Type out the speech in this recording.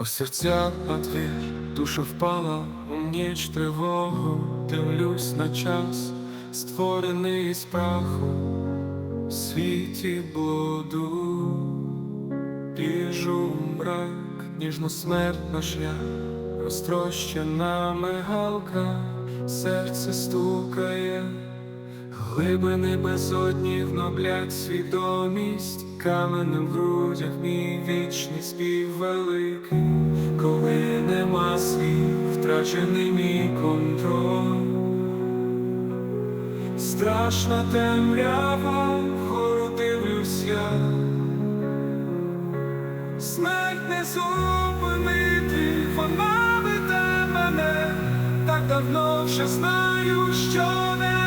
У серця отвір, душа впала у ніч тривогу, дивлюсь на час, створений з праху, в світі блуду, біжу в мрак, ніжну смерть на шлях, розтрощена мигалка, серце стукає, глибини безодні вноблять свідомість, каменем в грудях мій вічний спів великий, коли нема слів, втрачений мій контроль. Страшна темрява, вгору дивлюсь я, смерть не зупинити, вона веде мене, так давно вже знаю, що не